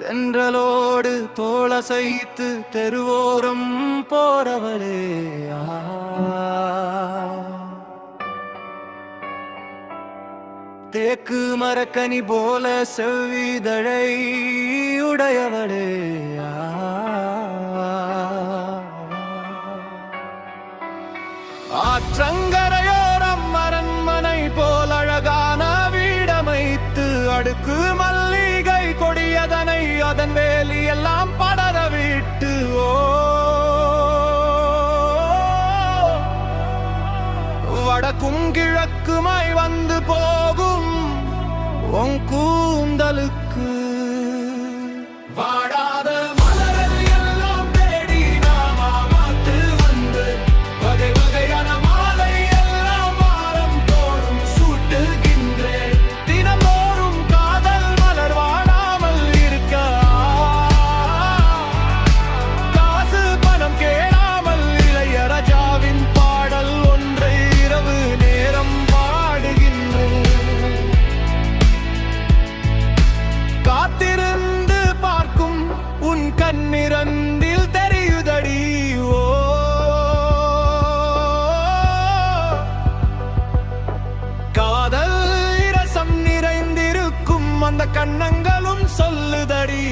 தென்றலோடு தோளசைத்து தெருவோரம் போறவளே தேக்கு மரக்கனி போல செவ்விதழை உடையவளே ஆற்றங்கரையோரம் அரண்மனை போல் அழகான வீடமைத்து அடுக்கு அதன் வேலி எல்லாம் படர விட்டு ஓ. வடக்கும் கிழக்குமாய் வந்து போகும் உன் கூந்தலுக்கு அந்த கண்ணங்களும் சொல்லுதடி.